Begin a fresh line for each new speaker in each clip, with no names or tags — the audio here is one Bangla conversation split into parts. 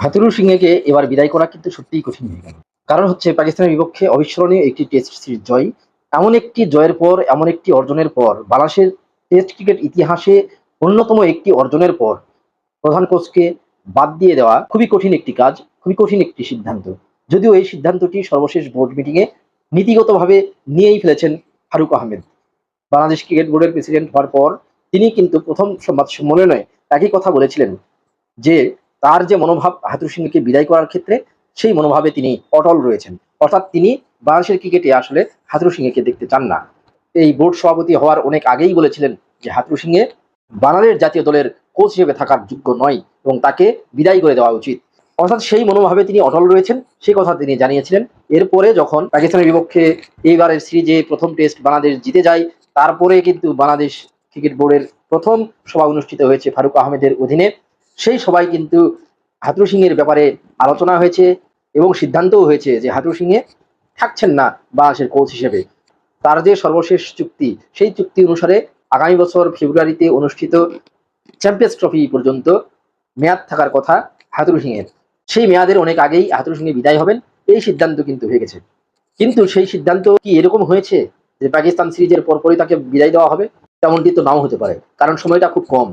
হাতুরু সিংহকে এবার বিদায় করা কিন্তু সত্যিই কঠিন হয়ে গেল। কারণ হচ্ছে পাকিস্তানের বিপক্ষে অবিস্মরণীয় একটি টেস্ট সিরিজ জয়, এমন একটি জয়ের পর, এমন একটি অর্জনের পর, বাংলাদেশের টেস্ট ক্রিকেট ইতিহাসে অন্যতম একটি অর্জনের পর প্রধান কোচকে বাদ দিয়ে দেওয়া খুবই কঠিন একটি কাজ, খুবই কঠিন একটি সিদ্ধান্ত। যদিও এই সিদ্ধান্তটি সর্বশেষ বোর্ড মিটিংয়ে নীতিগতভাবে নিয়েই ফেলেছেন ফারুক আহমেদ। বাংলাদেশ ক্রিকেট বোর্ডের প্রেসিডেন্ট হওয়ার পর তিনি কিন্তু প্রথম সংবাদ সম্মেলনে একই কথা বলেছিলেন যে তার যে মনোভাব হাতুর সিংকে বিদায় করার ক্ষেত্রে, সেই মনোভাবে তিনি অটল রয়েছেন। অর্থাৎ তিনি বাংলাদেশের ক্রিকেটে আসলে হাতুর সিংকে দেখতে চান না। এই বোর্ড সভাপতি হওয়ার অনেক আগেই বলেছিলেন যে হাতুর সিংহে বাংলাদেশ জাতীয় দলের কোচ হিসেবে থাকার যোগ্য নয় এবং তাকে বিদায় করে দেওয়া উচিত। অর্থাৎ সেই মনোভাবে তিনি অটল রয়েছেন সেই কথা তিনি জানিয়েছিলেন। এরপরে যখন পাকিস্তানের বিপক্ষে এইবারের সিরিজে প্রথম টেস্ট বাংলাদেশ জিতে যায়, তারপরে কিন্তু বাংলাদেশ ক্রিকেট বোর্ডের প্রথম সভা অনুষ্ঠিত হয়েছে ফারুক আহমেদের অধীনে। সেই সবাই কিন্তু হাতুর সিংয়ের ব্যাপারে আলোচনা হয়েছে এবং সিদ্ধান্তও হয়েছে যে হাতুর সিংহে থাকছেন না বাংলাদেশের কোচ হিসেবে। তার যে সর্বশেষ চুক্তি, সেই চুক্তি অনুসারে আগামী বছর ফেব্রুয়ারিতে অনুষ্ঠিত চ্যাম্পিয়ন্স ট্রফি পর্যন্ত মেয়াদ থাকার কথা হাতুর সিংয়ের। সেই মেয়াদের অনেক আগেই হাতুর সিংহে বিদায় হবেন, এই সিদ্ধান্ত কিন্তু হয়ে গেছে। কিন্তু সেই সিদ্ধান্ত কি এরকম হয়েছে যে পাকিস্তান সিরিজের পরপরই তাকে বিদায় দেওয়া হবে? তেমনটি তো নাও হতে পারে, কারণ সময়টা খুব কম।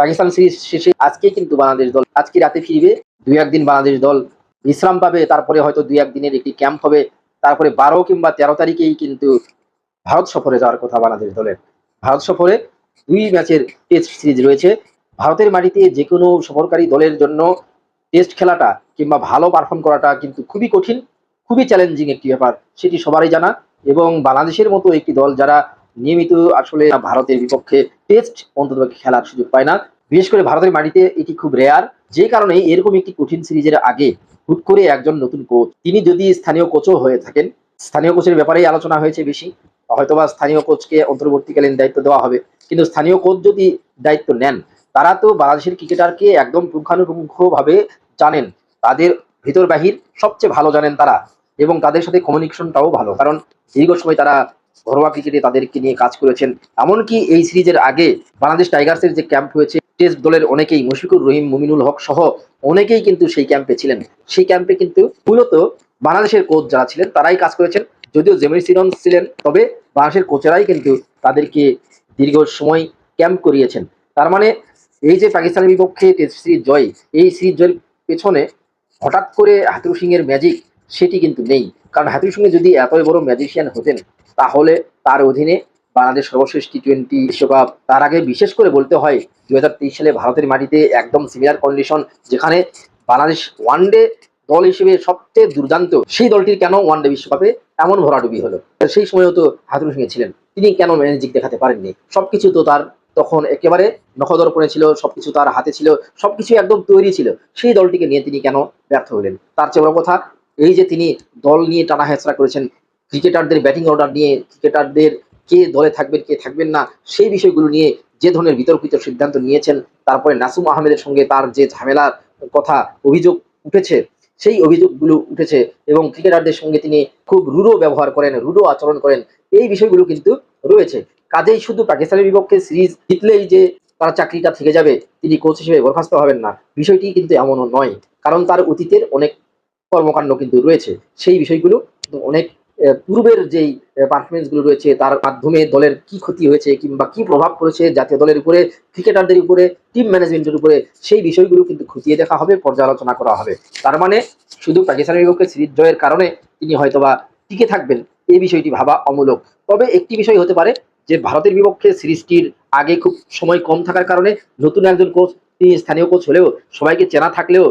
পাকিস্তান সিরিজ শেষে আজকে কিন্তু বাংলাদেশ দল, আজকে রাতে ফিরবে দুই একদিন বাংলাদেশ দল। বিশ্রাম পাবে, তারপরে হয়তো দুই একদিনের একটি ক্যাম্প হবে। তারপরে বারো কিংবা তেরো তারিখেই কিন্তু ভারত সফরে যাওয়ার কথা বাংলাদেশ দলের। ভারত সফরে দুই ম্যাচের টেস্ট সিরিজ রয়েছে। ভারতের মাটিতে যে কোনো সফরকারী দলের জন্য টেস্ট খেলাটা কিংবা ভালো পারফর্ম করাটা কিন্তু খুবই কঠিন, খুবই চ্যালেঞ্জিং একটি ব্যাপার, সেটি সবারই জানা। এবং বাংলাদেশের মতো একটি দল যারা নিয়মিত আসলে ভারতের বিপক্ষে টেস্ট অন্তত খেলার সুযোগ পায় না। বিশেষ করে ভারতের মাটিতে এটি খুব রেয়ার যে কারণে এরকম একটি কঠিন সিরিজের আগে হুট করে একজন নতুন কোচ তিনি যদি স্থানীয় কোচও হয়ে থাকেন, স্থানীয় কোচের ব্যাপারেই আলোচনা হয়েছে বেশি। হয়তোবা স্থানীয় কোচকে অন্তর্বর্তীকালীন দায়িত্ব দেওয়া হবে। কিন্তু স্থানীয় কোচ যদি দায়িত্ব নেন, তারা তো বাংলাদেশের ক্রিকেটারকে একদম পুঙ্খানুপুঙ্খভাবে জানেন। তাদের ভিতর বাহির সবচেয়ে ভালো জানেন তারা। এবং তাদের সাথে কমিউনিকেশনটাও ভালো। কারণ দীর্ঘ সময় তারা ঘরোয়া ক্রিকেটে তাদেরকে নিয়ে কাজ করেছেন। এমনকি এই সিরিজের আগে বাংলাদেশ টাইগার্সের যে ক্যাম্প হয়েছে, টেস্ট দলের অনেকেই মুশফিকুর রহিম, মুমিনুল হক সহ অনেকেই কিন্তু সেই ক্যাম্পে ছিলেন। সেই ক্যাম্পে কিন্তু মূলত বাংলাদেশের কোচ যারা ছিলেন, তারাই কাজ করেছেন। যদিও জেমির সিরন ছিলেন, তবে বাংলাদেশের কোচেরাই কিন্তু তাদেরকে দীর্ঘ সময় ক্যাম্প করিয়েছেন। তার মানে এই যে পাকিস্তানের বিপক্ষে টেস্ট সিরিজ জয়, এই সিরিজ জয়ের পেছনে হঠাৎ করে হাতুর সিং এর ম্যাজিক সেটি কিন্তু নেই। কারণ হাতুর সিংহে যদি এতই বড় ম্যাজিশিয়ান হতেন তাহলে তার অধীনে বাংলাদেশ সর্বশেষ টি টোয়েন্টি বিশ্বকাপ, তার আগে বিশেষ করে বলতে হয় দুই সালে ভারতের মাটিতে একদম সিমিলার কন্ডিশন যেখানে বাংলাদেশ ওয়ানডে দল হিসেবে সবচেয়ে দুর্দান্ত, সেই দলটির কেন ওয়ানডে বিশ্বকাপে এমন ভরাডুবি হলো? সেই সময়ও তো হাতুর সিংহে ছিলেন। তিনি কেন ম্যাজিক দেখাতে পারেননি? সবকিছু তো তার তখন একেবারে নখদর্পণে ছিল, সবকিছু তার হাতে ছিল সবকিছু একদম তৈরি ছিল। সেই দলটিকে নিয়ে তিনি কেন ব্যর্থ হলেন? তার চেয়ে বড় কথা এই যে তিনি দল নিয়ে টানা হেঁচড়া করেছেন ক্রিকেটারদের ব্যাটিং অর্ডার নিয়ে ক্রিকেটারদের কে দলে থাকবেন, কে থাকবেন না, সেই বিষয়গুলো নিয়ে যে ধরনের বিতর্কিত সিদ্ধান্ত নিয়েছেন, তারপরে নাসুম আহমেদের সঙ্গে তার যে ঝামেলার কথা অভিযোগ উঠেছে, সেই অভিযোগগুলো উঠেছে এবং ক্রিকেটারদের সঙ্গে তিনি খুব রুড়ো ব্যবহার করেন রুড়ো আচরণ করেন, এই বিষয়গুলো কিন্তু রয়েছে। কাজেই শুধু পাকিস্তানের বিপক্ষে সিরিজ জিতলেই যে তার চাকরিটা থেকে যাবে, তিনি কোচ হিসেবে বরখাস্ত হবেন না, বিষয়টি কিন্তু এমনও নয়। কারণ তার অতীতের অনেক কর্মকাণ্ড কিন্তু রয়েছে, সেই বিষয়গুলো অনেক পূর্বের যেই পারফরমেন্সগুলো রয়েছে, তার মাধ্যমে দলের কি ক্ষতি হয়েছে কিংবা কি প্রভাব পড়েছে জাতীয় দলের উপরে ক্রিকেটারদের উপরে টিম ম্যানেজমেন্টের উপরে, সেই বিষয়গুলো কিন্তু খতিয়ে দেখা হবে, পর্যালোচনা করা হবে। তার মানে শুধু পাকিস্তানের বিপক্ষে সিরিজ জয়ের কারণে তিনি হয়তোবা টিকে থাকবেন এই বিষয়টি ভাবা অমূলক। তবে একটি বিষয় হতে পারে, যে ভারতের বিপক্ষে সিরিজটির আগে খুব সময় কম থাকার কারণে নতুন একজন কোচ তিনি স্থানীয় কোচ হলেও, সবাইকে চেনা থাকলেও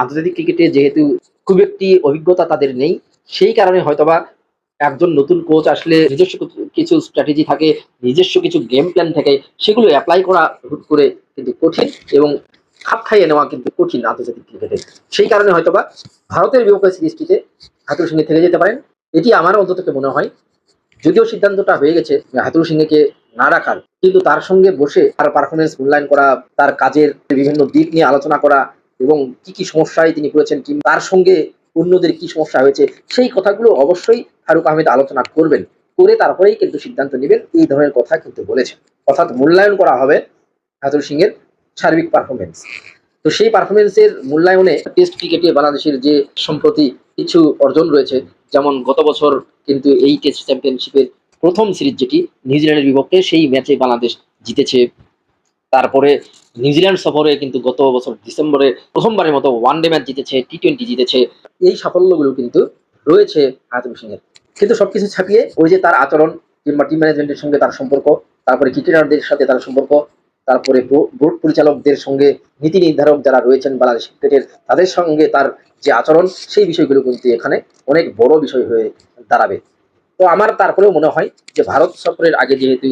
আন্তর্জাতিক ক্রিকেটে যেহেতু খুব একটি অভিজ্ঞতা তাদের নেই, সেই কারণে হয়তোবা একজন নতুন কোচ আসলে নিজস্ব কিছু- স্ট্র্যাটেজি থাকে, নিজস্ব কিছু গেম প্ল্যান থাকে, সেগুলো অ্যাপ্লাই করা হুট করে কিন্তু কঠিন এবং খাপ খাইয়ে নেওয়া কিন্তু কঠিন আন্তর্জাতিক ক্রিকেটে। সেই কারণে হয়তোবা ভারতের বিপক্ষে সিরিজটিতে হাতুর সিংহে থেকে যেতে পারেন। এটি আমার অন্তত মনে হয়। যদিও সিদ্ধান্তটা হয়ে গেছে হাতুর সিংহকে না রাখার, কিন্তু তার সঙ্গে বসে তার পারফরমেন্স মূল্যায়ন করা, তার কাজের বিভিন্ন দিক নিয়ে আলোচনা করা এবং কি কি সমস্যায় তিনি করেছেন কিংবা তার সঙ্গে অন্যদের কি সমস্যা হয়েছে, সেই কথাগুলো অবশ্যই ফারুক আহমেদ আলোচনা করবেন, করে তারপরেই কিন্তু সিদ্ধান্ত নেবেন, এই ধরনের কথা কিন্তু বলেছেন। অর্থাৎ মূল্যায়ন করা হবে হাতুর সিং এর সার্বিক পারফরমেন্স তো সেই পারফরমেন্সের মূল্যায়নে টেস্ট ক্রিকেটে বাংলাদেশের যে সম্প্রতি কিছু অর্জন রয়েছে, যেমন গত বছর কিন্তু এই টেস্ট চ্যাম্পিয়নশিপের প্রথম সিরিজ যেটি নিউজিল্যান্ডের বিপক্ষে, সেই ম্যাচে বাংলাদেশ জিতেছে। তারপরে নিউজিল্যান্ড সফরে কিন্তু গত বছর ডিসেম্বরে প্রথমবারের মতো ওয়ান ডে ম্যাচ জিতেছে টি টোয়েন্টি জিতেছে। এই সাফল্যগুলো কিন্তু রয়েছে আয়াতুল সিংয়ের কিন্তু সবকিছু ছাপিয়ে ওই যে তার আচরণ কিংবা টিম ম্যানেজমেন্টের সঙ্গে তার সম্পর্ক, তারপরে ক্রিকেটারদের সাথে তার সম্পর্ক, তারপরে বোর্ড পরিচালকদের সঙ্গে নীতি নির্ধারক যারা রয়েছেন বাংলাদেশ ক্রিকেটের তাদের সঙ্গে তার যে আচরণ, সেই বিষয়গুলো কিন্তু এখানে অনেক বড় বিষয় হয়ে দাঁড়াবে। তো আমার তারপরেও মনে হয় যে ভারত সফরের আগে যেহেতু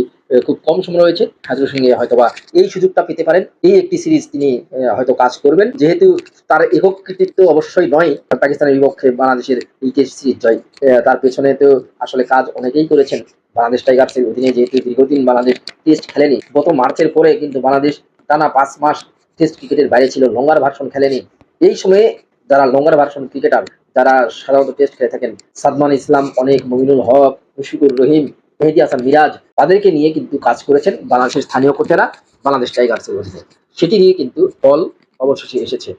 খুব কম সময় রয়েছে, হাজুর সিংহে হয়তোবা এই সুযোগটা পেতে পারেন, এই একটি সিরিজ তিনি হয়তো কাজ করবেন। যেহেতু তার একক কৃতিত্ব অবশ্যই নয়, পাকিস্তানের বিপক্ষে বাংলাদেশের এই টেস্ট সিরিজ জয় তার পেছনে তো আসলে কাজ অনেকেই করেছেন। বাংলাদেশ টাইগার্সের অধীনে যেহেতু দীর্ঘদিন বাংলাদেশ টেস্ট খেলেনি, গত মার্চের পরে কিন্তু বাংলাদেশ টানা পাঁচ মাস টেস্ট ক্রিকেটের বাইরে ছিল লঙ্গার ভার্সন খেলেনি। এই সময়ে যারা লঙ্গার ভার্সন ক্রিকেটার যারা সাধারণত টেস্ট খেলে থাকেন, সাদমান ইসলাম, অনেক মমিনুল হক মুশিকুর রহিম, মেহেদি হাসান মিরাজ, তাদেরকে নিয়ে কিন্তু কাজ করেছেন বাংলাদেশের স্থানীয় কোচেরা বাংলাদেশ টাইগার্সের অধীনে সেটি নিয়ে কিন্তু ফল অবশেষে এসেছে।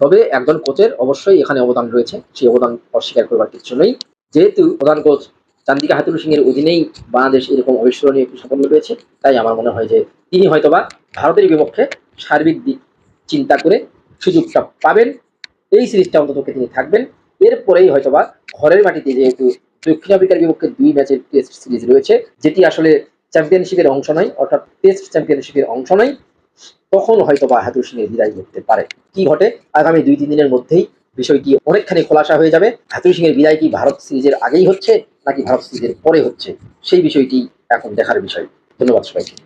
তবে একজন কোচের অবশ্যই এখানে অবদান রয়েছে সেই অবদান অস্বীকার করবার কিছু নেই। যেহেতু প্রধান কোচ চান্দিকা হাতুরু সিং এর অধীনেই বাংলাদেশ এরকম অবিস্মরণীয় একটি সাফল্য রয়েছে, তাই আমার মনে হয় যে তিনি হয়তোবা ভারতের বিপক্ষে সার্বিক দিক চিন্তা করে সুযোগটা পাবেন। এই সিরিজটা অন্তত তিনি থাকবেন। এরপরেই হয়তোবা ঘরের মাটিতে যেহেতু দক্ষিণ আফ্রিকার বিপক্ষে দুই ম্যাচের টেস্ট সিরিজ রয়েছে, যেটি আসলে চ্যাম্পিয়নশিপের অংশ নয়, অর্থাৎ টেস্ট চ্যাম্পিয়নশিপের অংশ নয়, তখন হয়তোবা হাতুর সিং এর বিদায় ঘটতে পারে। কি ঘটে? আগামী দুই, তিন দিনের মধ্যেই বিষয়টি অনেকখানি খোলাসা হয়ে যাবে। হাতুর সিং এর বিদায় কি ভারত সিরিজের আগেই হচ্ছে, নাকি ভারত সিরিজের পরে হচ্ছে? সেই বিষয়টি এখন দেখার বিষয়। ধন্যবাদ সবাইকে।